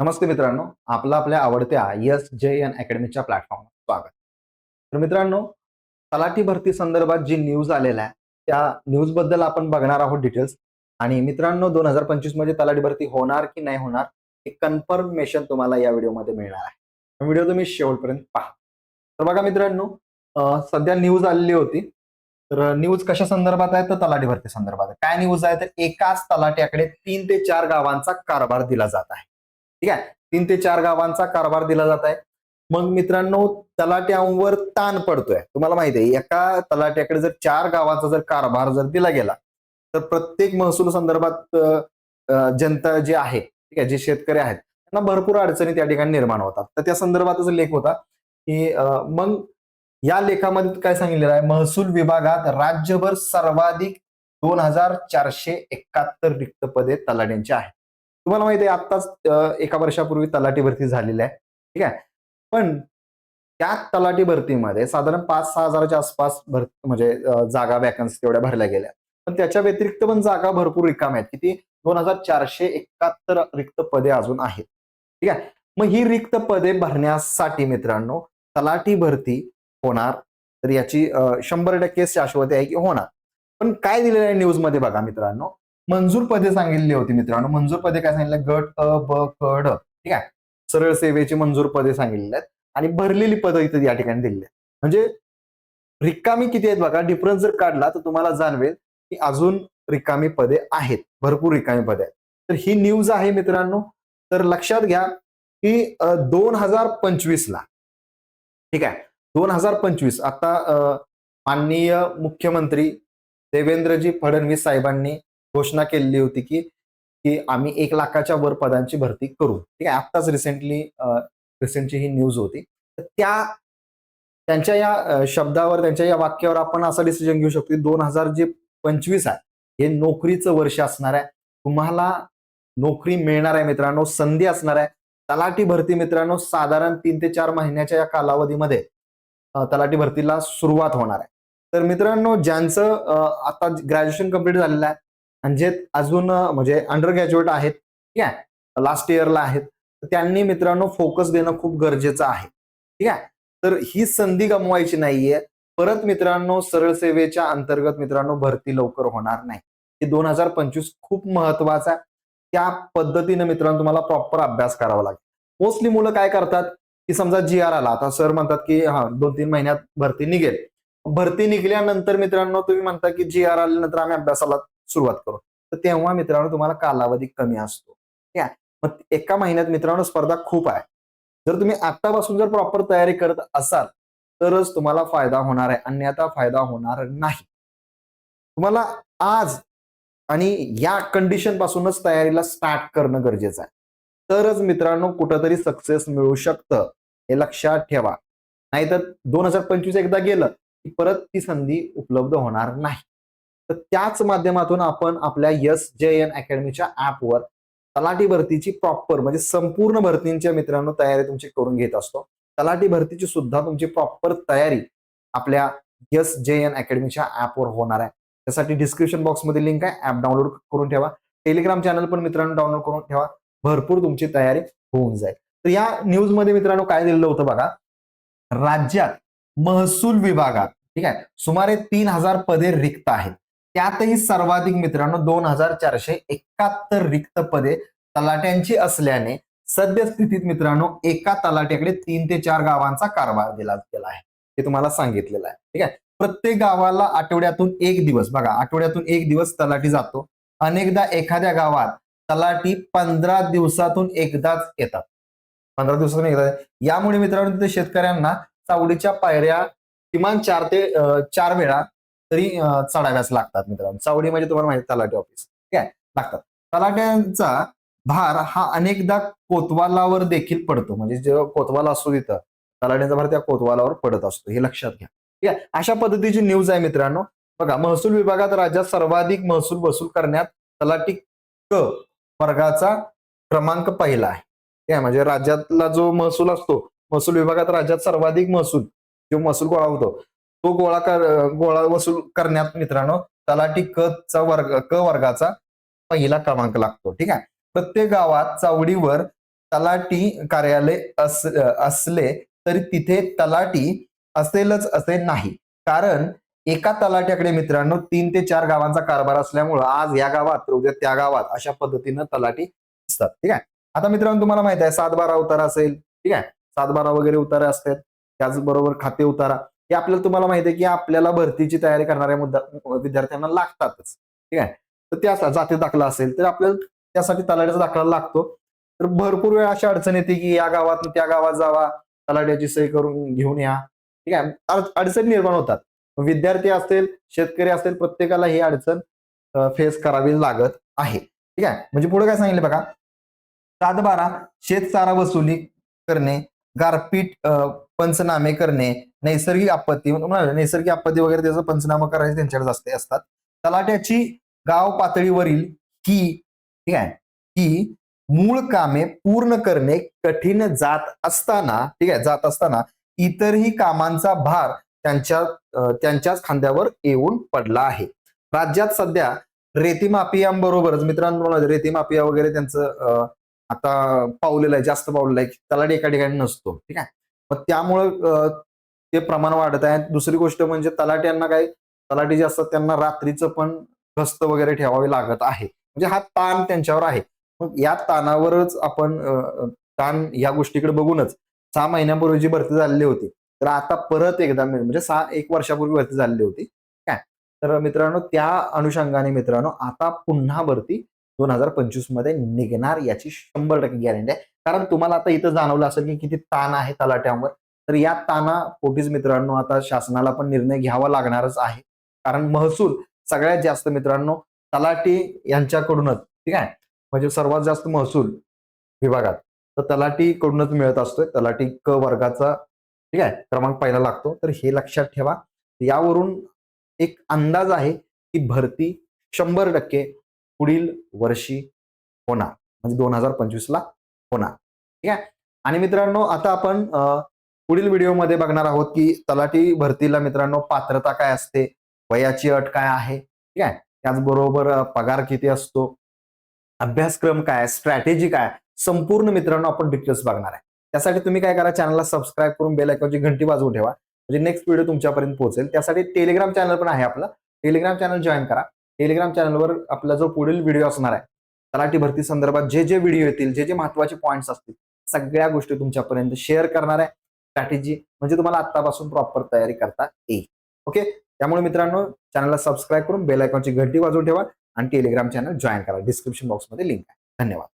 नमस्ते मित्रांनो आपलं आपल्या आवडत्या यस जे एन अकॅडमीच्या प्लॅटफॉर्मवर स्वागत. तर मित्रांनो तलाठी भरती संदर्भात जी न्यूज आलेल्या आहे त्या न्यूजबद्दल आपण बघणार आहोत डिटेल्स. आणि मित्रांनो दोन हजार पंचवीसमध्ये तलाठी भरती होणार की नाही होणार हे कन्फर्मेशन तुम्हाला या व्हिडिओमध्ये मिळणार आहे. व्हिडिओ तुम्ही शेवटपर्यंत पहा. तर बघा मित्रांनो सध्या न्यूज आलेली होती. तर न्यूज कशा संदर्भात आहे? तर तलाठी भरती संदर्भात आहे. काय न्यूज आहे? तर एकाच तलाट्याकडे तीन ते चार गावांचा कारभार दिला जात आहे. ठीक आहे? तीन ते चार गावांचा कारभार दिला जात आहे. मग मित्रांनो तलाट्यांवर ताण पडतोय. तुम्हाला माहिती आहे एका तलाट्याकडे जर चार गावांचा जर कारभार जर दिला गेला तर प्रत्येक महसूल संदर्भात जनता जी आहे ठीक आहे जे शेतकरी आहेत त्यांना भरपूर अडचणी त्या ठिकाणी निर्माण होतात. तर त्या संदर्भातच लेख होता की मग या लेखामध्ये काय सांगितलेलं आहे? महसूल विभागात राज्यभर सर्वाधिक दोन हजार चारशे एकाहत्तर रिक्त पदे तलाट्यांची आहेत. तुम्हाला माहिती आहे आत्ताच एका वर्षापूर्वी तलाठी भरती झालेली आहे. ठीक आहे? पण त्या तलाठी भरतीमध्ये साधारण पाच सहा हजाराच्या आसपास भर म्हणजे जागा वॅकन्सी तेवढ्या भरल्या गेल्या. पण त्याच्या व्यतिरिक्त पण जागा भरपूर रिकाम आहेत. किती? दोन हजार चारशे एकाहत्तर रिक्त पदे अजून आहेत. ठीक आहे? मग ही रिक्त पदे भरण्यासाठी मित्रांनो तलाठी भरती होणार. तर याची शंभर टक्के शाश्वती आहे की होणार. पण काय दिलेलं आहे न्यूजमध्ये बघा मित्रांनो? मंजूर पदे सांगितली होती मित्रांनो. मंजूर पदे काय सांगितलं? गट अ ब क ड. ठीक आहे? सरळ सेवेची मंजूर पदे सांगितलेली आहेत आणि भरलेली पदं इथं या ठिकाणी दिलेली आहेत. म्हणजे रिकामी किती आहेत बघा? डिफरन्स जर काढला तर तुम्हाला जाणवेल की अजून रिकामी पदे आहेत. भरपूर रिकामी पदे आहेत. तर ही न्यूज आहे मित्रांनो. तर लक्षात घ्या की दोन हजार पंचवीस ला ठीक आहे? दोन हजार पंचवीस. आता माननीय मुख्यमंत्री देवेंद्रजी फडणवीस साहेबांनी घोषणा केलेली होती की की आम्ही एक लाखाच्या वर पदांची भरती करू. ठीक आहे? आत्ताच रिसेंटली रिसेंटची ही न्यूज होती. तर त्या त्यांच्या या शब्दावर त्यांच्या या वाक्यावर आपण असा डिसिजन घेऊ शकतो की दोन हजार जे पंचवीस आहे हे नोकरीचं वर्ष असणार आहे. तुम्हाला नोकरी मिळणार आहे मित्रांनो संधी असणार आहे. तलाठी भरती मित्रांनो साधारण तीन ते चार महिन्याच्या या कालावधीमध्ये तलाठी भरतीला सुरुवात होणार आहे. तर मित्रांनो ज्यांचं आता ग्रॅज्युएशन कंप्लीट झालेलं आहे आणि जे अजून म्हणजे अंडर ग्रॅज्युएट आहेत ठीक आहे लास्ट इयरला आहेत त्यांनी मित्रांनो फोकस देणं खूप गरजेचं आहे. ठीक आहे? तर ही संधी गमवायची नाहीये. परत मित्रांनो सरळ सेवेच्या अंतर्गत मित्रांनो भरती लवकर होणार नाही. हे दोन हजार पंचवीस खूप महत्त्वाचा आहे. त्या पद्धतीने मित्रांनो तुम्हाला प्रॉपर अभ्यास करावा लागेल. मोस्टली मुलं काय करतात की समजा जी आर आला आता सर म्हणतात की हा दोन तीन महिन्यात भरती निघेल. भरती निघल्यानंतर मित्रांनो तुम्ही म्हणता की जी आर आल्यानंतर आम्ही अभ्यासाला सुरुवात करू. तर तेव्हा मित्रांनो तुम्हाला कालावधी कमी असतो. ठीक आहे? मग एका महिन्यात मित्रांनो स्पर्धा खूप आहे. जर तुम्ही आतापासून जर प्रॉपर तयारी करत असाल तरच तुम्हाला फायदा होणार आहे. अन्यथा फायदा होणार नाही. तुम्हाला आज आणि या कंडिशन पासूनच तयारीला स्टार्ट करणं गरजेचं आहे. तरच मित्रांनो कुठंतरी सक्सेस मिळू शकतं. हे लक्षात ठेवा. नाहीतर दोन हजार पंचवीस एकदा गेलं की परत ती संधी उपलब्ध होणार नाही. तर त्याच माध्यमातून आपण आपल्या यस जे एन अकॅडमीच्या ऍपवर तलाठी भरतीची प्रॉपर म्हणजे संपूर्ण भरतींच्या मित्रांनो तयारी तुमची करून घेत असतो. तलाठी भरतीची सुद्धा तुमची प्रॉपर तयारी आपल्या यस जे एन अकॅडमीच्या ऍपवर होणार आहे. त्यासाठी डिस्क्रिप्शन बॉक्समध्ये लिंक आहे ऍप डाउनलोड करून ठेवा. टेलिग्राम चॅनल पण मित्रांनो डाउनलोड करून ठेवा. भरपूर तुमची तयारी होऊन जाईल. तर या न्यूजमध्ये मित्रांनो काय दिलेलं होतं बघा? राज्यात महसूल विभागात ठीक आहे सुमारे तीन हजार पदे रिक्त आहेत. त्यातही सर्वाधिक मित्रांनो दोन हजार चारशे एकाहत्तर रिक्त पदे तलाट्यांची असल्याने सद्यस्थितीत मित्रांनो एका तलाट्याकडे तीन ते चार गावांचा कारभार दिला गेला आहे. हे तुम्हाला सांगितलेलं आहे. ठीक आहे? प्रत्येक गावाला आठवड्यातून एक दिवस बघा आठवड्यातून एक दिवस तलाठी जातो. अनेकदा एखाद्या गावात तलाठी पंधरा दिवसातून एकदाच येतात. पंधरा दिवसातून एकदा यामुळे मित्रांनो तिथे शेतकऱ्यांना चावडीच्या पायऱ्या किमान चार ते चार वेळा तरी अं, चढाव्याच लागतात मित्रांनो. चावडी म्हणजे तुम्हाला माहिती तलाठी ऑफिस ठीक आहे? लागतात. तलाट्यांचा भार हा अनेकदा कोतवालावर देखील पडतो. म्हणजे जेव्हा कोतवाला असतो तिथं तलाट्यांचा भार त्या कोतवालावर पडत असतो. हे लक्षात घ्या. ठीक आहे? अशा पद्धतीची न्यूज आहे मित्रांनो. बघा महसूल विभागात राज्यात सर्वाधिक महसूल वसूल करण्यात तलाठी क वर्गाचा क्रमांक पहिला आहे. ठीक आहे? म्हणजे राज्यातला जो महसूल असतो महसूल विभागात राज्यात सर्वाधिक महसूल जो महसूल गोळा होतो? तो गोळा कर गोळा वसूल करण्यात मित्रांनो तलाठी क चा वर्ग क वर्गाचा पहिला क्रमांक लागतो ठीक आहे? प्रत्येक गावात चावडीवर तलाठी कार्यालय अस असले तरी तिथे तलाठी असेलच असे नाही. कारण एका तलाट्याकडे मित्रांनो तीन ते चार गावांचा कारभार असल्यामुळं आज या गावात तर उद्या त्या गावात अशा पद्धतीनं तलाठी असतात ठीक आहे? आता मित्रांनो तुम्हाला माहीत आहे सात बारा उतारा असेल ठीक आहे? सात बारा वगैरे उतारे असतात त्याचबरोबर खाते उतारा. हे आपल्याला तुम्हाला माहिती आहे की आपल्याला भरतीची तयारी करणाऱ्या मुद्दा विद्यार्थ्यांना लागतातच. ठीक आहे? तर त्या जाती दाखला असेल तर आपल्याला त्यासाठी तलाट्याचा दाखला लागतो. तर भरपूर वेळा अशी अडचण येते की या गावात त्या गावात जावा तलाट्याची सही करून घेऊन या. ठीक आहे? अडचण अडचणी निर्माण होतात. विद्यार्थी असेल शेतकरी असेल प्रत्येकाला ही अडचण फेस करावी लागत आहे. ठीक आहे? म्हणजे पुढे काय सांगितलं बघा? सातबारा बारा शेतचारा वसुली करणे गारपीट पंचनामे करणे नैसर्गिक आपत्ती म्हणाले, नैसर्गिक आपत्ती वगैरे त्याचा पंचनामा करायचे त्यांच्याकडे जास्त असतात. तलाट्याची गाव पातळीवरील की ठीक आहे की मूळ कामे पूर्ण करणे कठीण जात असताना ठीक आहे जात असताना इतरही कामांचा भार त्यांच्या त्यांच्याच खांद्यावर येऊन पडला आहे. राज्यात सध्या रेतीमाफियांबरोबरच मित्रांनो रेतीमाफिया वगैरे त्यांचं आता पावलेलं आहे जास्त पावलेलं आहे तलाठी एका ठिकाणी नसतो ठीक आहे? मग त्यामुळं ते प्रमाण वाढत आहे. दुसरी गोष्ट म्हणजे तलाट्यांना काय तलाठी जे असतात त्यांना रात्रीचं पण गस्त वगैरे ठेवावी लागत आहे. म्हणजे हा ताण त्यांच्यावर आहे. मग या ताणावरच आपण ताण या गोष्टीकडे बघूनच सहा महिन्यापूर्वी जी भरती झालेली होती तर आता परत एकदा म्हणजे सहा एक वर्षापूर्वी भरती झालेली होती काय तर मित्रांनो त्या अनुषंगाने मित्रांनो आता पुन्हा भरती दोन हजार पंचवीसमध्ये निघणार याची शंभर टक्के गॅरंटी आहे. कारण तुम्हाला आता इथं जाणवलं असेल की किती ताण आहे तलाट्यांवर. तर या ताना पोटीच मित्रांनो आता शासनाला पण निर्णय घ्यावा लागणारच आहे. कारण महसूल सगळ्यात जास्त मित्रांनो तलाठी यांच्याकडूनच ठीक आहे? म्हणजे सर्वात जास्त महसूल विभागात. तर तलाठीकडूनच मिळत असतोय. तलाठी क वर्गाचा ठीक आहे? क्रमांक पहिला लागतो. तर हे लक्षात ठेवा. यावरून एक अंदाज आहे की भरती शंभर टक्के पुढील वर्षी होणार. म्हणजे दोन हजार पंचवीस ला होणार. ठीक आहे? आणि मित्रांनो आता आपण पुढील व्हिडिओमध्ये बघणार आहोत की तलाठी भरतीला मित्रांनो पात्रता काय असते? वयाची अट काय आहे? ठीक आहे? त्याचबरोबर पगार किती असतो? अभ्यासक्रम काय स्ट्रॅटेजी काय संपूर्ण मित्रांनो आपण डिटेल्स बघणार आहे. त्यासाठी तुम्ही काय करा? चॅनलला सबस्क्राईब करून बेल आयकॉनची घंटी वाजवून ठेवा. म्हणजे नेक्स्ट व्हिडिओ तुमच्यापर्यंत पोहोचेल. त्यासाठी टेलिग्राम चॅनल पण आहे आपलं. टेलिग्राम चॅनल जॉईन करा. टेलिग्राम चॅनलवर आपला जो पुढील व्हिडिओ असणार आहे तलाठी भरती संदर्भात जे जे व्हिडिओ येतील जे जे महत्त्वाचे पॉईंट्स असतील सगळ्या गोष्टी तुमच्यापर्यंत शेअर करणार आहे. स्ट्रॅटेजी म्हणजे तुम्हाला आतापासून प्रॉपर तयारी करता येईल. ओके त्यामुळे मित्रांनो चॅनलला सबस्क्राईब करून बेल आयकॉनची घंटी वाजवून ठेवा आणि टेलिग्राम चॅनल जॉईन करा. डिस्क्रिप्शन बॉक्समध्ये लिंक आहे. धन्यवाद.